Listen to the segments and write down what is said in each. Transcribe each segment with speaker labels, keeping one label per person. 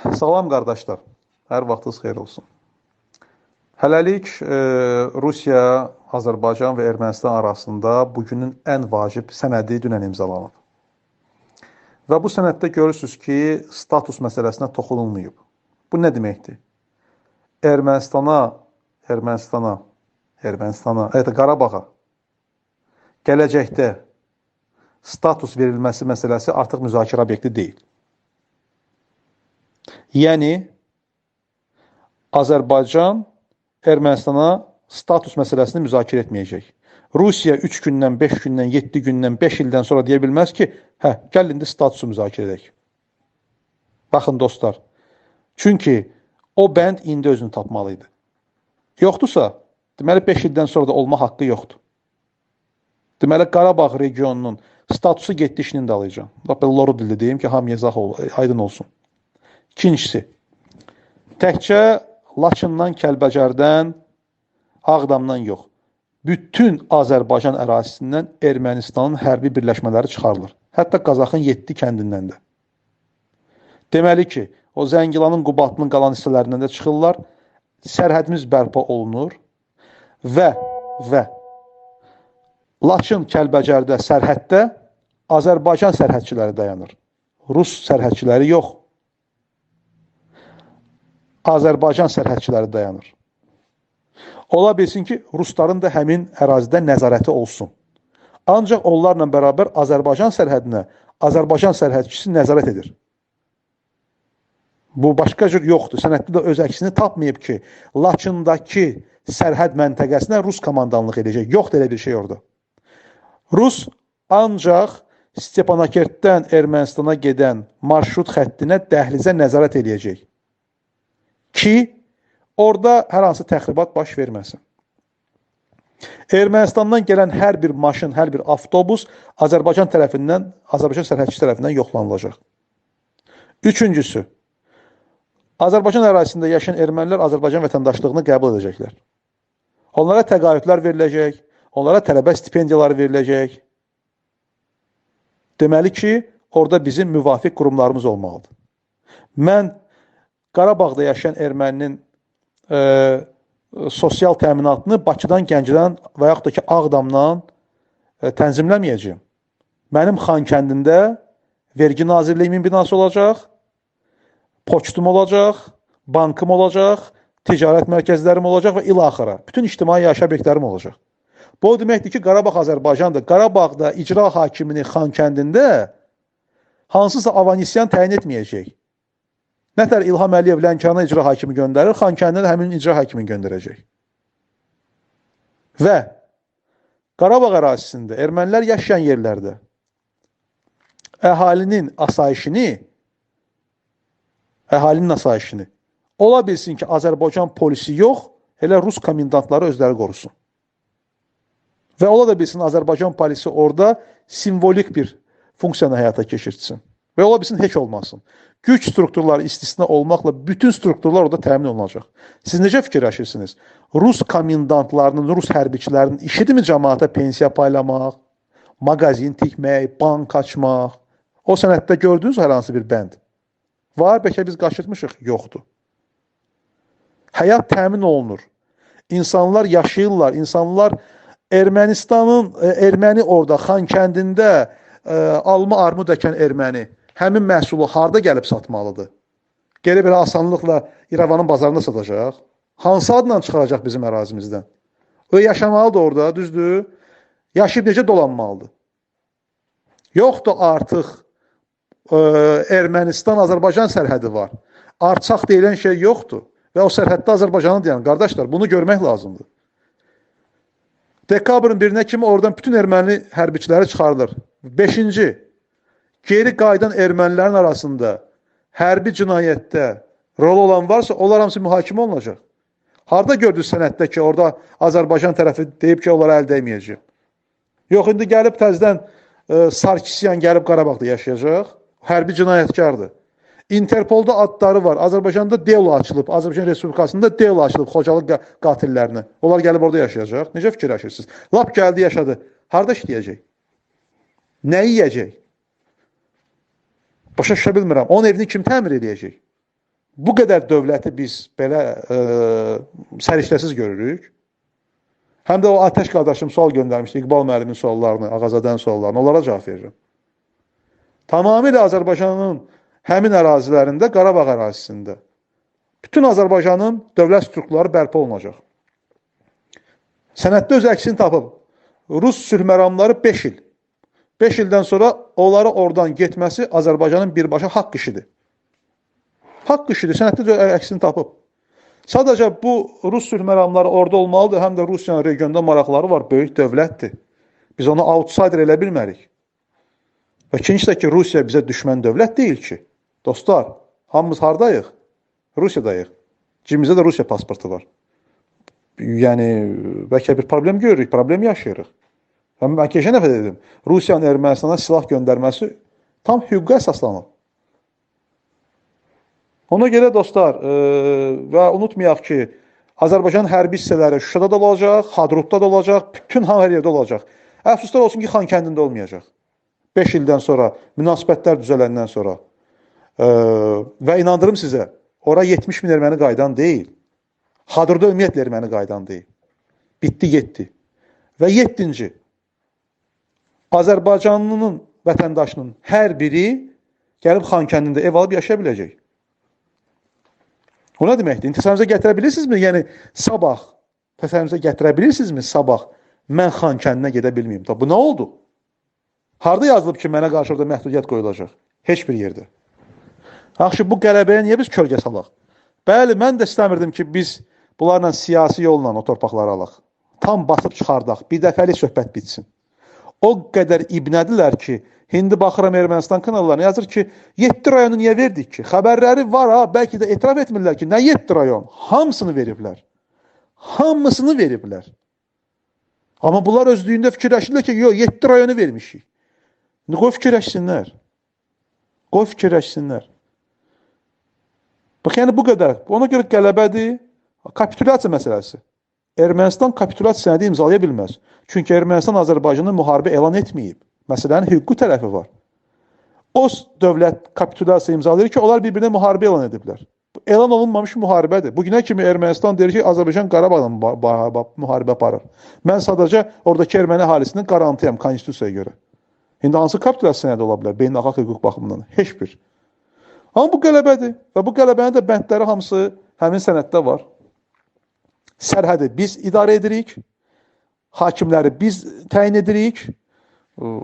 Speaker 1: Salam qardaşlar. Hər vaxtınız xeyir olsun. Hələlik e, Rusiya, Azərbaycan və Ermənistan arasında bugünün ən vacib sənədi dünən imzalanıb. Və bu sənəddə görürsüz ki, status məsələsinə toxunulmayıb. Bu nə deməkdir? Ermənistana, Ermənistana, Ermənistana, evet, Qarabağa gələcəkdə status verilməsi məsələsi artıq müzakirə obyekti deyil. Yəni Azərbaycan Ermənistana status məsələsini müzakirə etməyəcək. Rusiya 3 gündən, 5 gündən, 7 gündən, 5 ildən sonra deyə bilməz ki, hə, gəl indi statusu müzakirə edək. Baxın dostlar. Çünki o bənd indi özünü tapmalı idi. Yoxdursa, deməli 5 ildən sonra da olma haqqı yoxdur. Deməli Qarabağ regionunun statusu getdi işinin dalayacaq. Bax belə loru dildə deyim ki, hamıya izah ol, aydın olsun. İkincisi, təkcə Laçından, Kəlbəcərdən, Ağdamdan yox. Bütün Azərbaycan ərazisindən Ermənistanın hərbi birləşmələri çıxarılır. Hətta Qazaxın 7 kəndindən də. Deməli ki, o Zəngilanın, Qubatının qalan hissələrindən də çıxırlar. Sərhədimiz bərpa olunur və və Laçın, Kəlbəcərdə, sərhəddə Azərbaycan sərhədçiləri dayanır. Rus sərhədçiləri yox. Azərbaycan sərhədçiləri dayanır. Ola bilsin ki, Rusların da həmin ərazidə nəzarəti olsun. Ancaq onlarla bərabər Azərbaycan sərhədinə Azərbaycan sərhədçisi nəzarət edir. Bu başqa cür yoxdur. Sənəddə də öz əksini tapmayıb ki, Laçındakı sərhəd məntəqəsinə Rus komandanlıq edəcək. Yoxdur elə bir şey orada. Rus ancaq Stepanakert-dən Ermənistana gedən marşrut xəttinə dəhlizə nəzarət eləyəcək ki, orada hər hansı təxribat baş verməsin. Ermənistandan gələn hər bir maşın, hər bir avtobus Azərbaycan tərəfindən, Azərbaycan sərhədçi tərəfindən yoxlanılacaq. Üçüncüsü, Azərbaycan ərazisində yaşayan ermənilər Azərbaycan vətəndaşlığını qəbul edəcəklər. Onlara təqaüdlər veriləcək, onlara tələbə stipendiyaları veriləcək. Deməli ki, orada bizim müvafiq qurumlarımız olmalıdır. Mən Qarabağda yaşayan erməninin e, sosial təminatını Bakıdan, Gəncədən və yaxud da ki, Ağdamdan e, tənzimləməyəcəyim. Mənim Xan kəndində vergi nazirliyimin binası olacaq, poçtum olacaq, bankım olacaq, ticarət mərkəzlərim olacaq və ilaxıra. Bütün ictimai yaşayış obyektlərim olacaq. Bu o deməkdir ki, Qarabağ Azərbaycandır. Qarabağda icra hakimini Xan kəndində hansısa avanisyan təyin etməyəcək. Nətər İlham Əliyev Lənkərana icra hakimi göndərir, Xankəndinə də həmin icra hakimini göndərəcək. Və Qarabağ ərazisində ermənilər yaşayan yerlərdə əhalinin asayişini əhalinin asayişini ola bilsin ki, Azərbaycan polisi yox, elə Rus komendantları özləri qorusun. Və ola da bilsin Azərbaycan polisi orada simvolik bir funksiyanı həyata keçirtsin. Və ola bilsin heç olmasın. Güc strukturları istisna olmaqla bütün strukturlar orada təmin olunacaq. Siz necə fikirləşirsiniz? Rus komendantlarının, Rus hərbiçilərinin işidirmi cəmaata pensiya paylamaq, mağazin tikmək, bank açmaq? O sənəddə gördünüz hər hansı bir bənd? Var, bəlkə biz qaçırtmışıq? Yoxdur. Həyat təmin olunur. İnsanlar yaşayırlar, insanlar Ermənistanın, e, erməni orada Xan kəndində e, alma armud əkən erməni həmin məhsulu harda gəlib satmalıdır? Geri belə asanlıqla İrəvanın bazarında satacaq. Hansı adla çıxaracaq bizim ərazimizdən? O yaşamalıdır orada, düzdür? Yaşayıb necə dolanmalıdır? Yoxdur artıq e, Ermənistan-Azərbaycan sərhədi var. Arçaq deyilən şey yoxdur. Və o sərhəddə Azərbaycanı deyən qardaşlar, bunu görmək lazımdır. Dekabrın 1-nə kimi oradan bütün erməni hərbiçiləri çıxarılır. 5-ci geri qayıdan ermənilərin arasında hərbi cinayətdə rol olan varsa, onlar hamısı mühakimə olunacaq. Harda gördünüz sənəddə ki, orada Azərbaycan tərəfi deyib ki, onlara əl dəyməyəcək? Yox, indi gəlib təzdən e, Sarkisyan gəlib Qarabağda yaşayacaq. Hərbi cinayətkardır. Interpolda adları var. Azərbaycanda Delo açılıb. Azərbaycan Respublikasında Delo açılıb Xocalı qatillərinə. Onlar gəlib orada yaşayacaq. Necə fikirləşirsiniz? Lap gəldi, yaşadı. Harda işləyəcək? Nə yeyəcək? Başa düşə bilmirəm. Onun evini kim təmir edəcək? Bu qədər dövləti biz belə e, səriştəsiz görürük. Həm də o Atəş qardaşım sual göndərmişdi, İqbal müəllimin suallarını, Ağazadənin suallarını, onlara cavab verirəm. Tamamilə Azərbaycanın həmin ərazilərində, Qarabağ ərazisində bütün Azərbaycanın dövlət strukturları bərpa olunacaq. Sənəddə öz əksini tapıb. Rus sülh məramları 5 il. 5 ildən sonra onları oradan getməsi Azərbaycanın birbaşa haqq işidir. Haqq işidir. Sənəddə də əksini tapıb. Sadəcə bu Rus sülh məramları orada olmalıdır. Həm də Rusiyanın regionda maraqları var. Böyük dövlətdir. Biz onu outsider elə bilmərik. Və ikincisi də ki, Rusiya bizə düşmən dövlət deyil ki. Dostlar, hamımız hardayıq? Rusiyadayıq. Cibimizdə də Rusiya pasportu var. Yəni bəlkə bir problem görürük, problem yaşayırıq. Mən mən keçən dəfə də dedim, Rusiyanın Ermənistana silah göndərməsi tam hüquqa əsaslanıb. Ona görə dostlar, e, və unutmayaq ki, Azərbaycan hərbi hissələri Şuşada da olacaq, Hadrutda da olacaq, bütün hər yerdə olacaq. Əfsuslar olsun ki, Xankəndində olmayacaq. 5 ildən sonra, münasibətlər düzələndən sonra. E, və inandırım sizə, ora 70 min erməni qaydan deyil. Hadırda ümumiyyətlə erməni qaydan deyil. Bitdi, getdi. Və 7-ci Azərbaycanlının vətəndaşının hər biri gəlib Xankəndində ev alıb yaşaya biləcək. O nə deməkdir? Təsəvvürünüzə gətirə bilirsinizmi? Yəni sabah təsəvvürünüzə gətirə bilirsinizmi sabah mən Xankəndinə gedə bilməyim? Da bu nə oldu? Harda yazılıb ki, mənə qarşı orada məhdudiyyət qoyulacaq? Heç bir yerdə. Yaxşı, bu qələbəyə niyə biz kölgə salaq? Bəli, mən də istəmirdim ki, biz bunlarla siyasi yolla o torpaqları alaq. Tam basıb çıxardaq. Bir dəfəlik söhbət bitsin. O qədər ibnədilər ki, İndi baxıram Ermənistan kanallarına yazır ki, 7 rayonu niyə verdik ki? Xəbərləri var ha, bəlkə də etiraf etmirlər ki, nə 7 rayon? Hamısını veriblər. Hamısını veriblər. Amma bunlar özlüyündə fikirləşirlər ki, yox, 7 rayonu vermişik. Qoy fikirləşsinlər. Qoy fikirləşsinlər. Bax, yəni bu qədər. Ona görə qələbədir. Kapitulyasiya məsələsi. Ermənistan kapitulyasiya sənədi imzalaya bilməz. Çünki Ermənistan Azərbaycanın müharibə elan etməyib. Məsələnin hüquqi tərəfi var. O dövlət kapitulyasiya imzalayır ki, onlar bir-birinə müharibə elan ediblər. Elan olunmamış müharibədir. Bugünə kimi Ermənistan deyir ki, Azərbaycan Qarabağla müharibə aparır. Mən sadəcə oradakı erməni əhalisinin qarantiyam konstitusiyaya görə. İndi hansı kapitulyasiya sənədi ola bilər beynəlxalq hüquq baxımından? Heç bir. Amma bu qələbədir və bu qələbənin də bəndləri hamısı həmin sənəddə var. Sərhədi biz idarə edirik, hakimləri biz təyin edirik,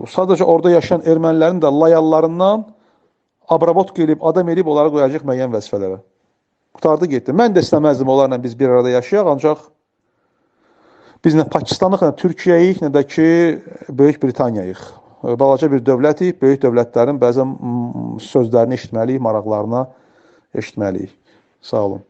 Speaker 1: sadəcə orada yaşayan ermənilərin də layallarından abrabot qilib, adam elib onlara qoyacaq müəyyən vəzifələrə. Qutardı getdi. Mən də istəməzdim onlarla biz bir arada yaşayaq, ancaq biz nə Pakistanlıq, nə Türkiyəyik, nə də ki Böyük Britaniyayıq. Balaca bir dövlətik, böyük dövlətlərin bəzən sözlərini eşitməliyik, maraqlarına eşitməliyik. Sağ olun.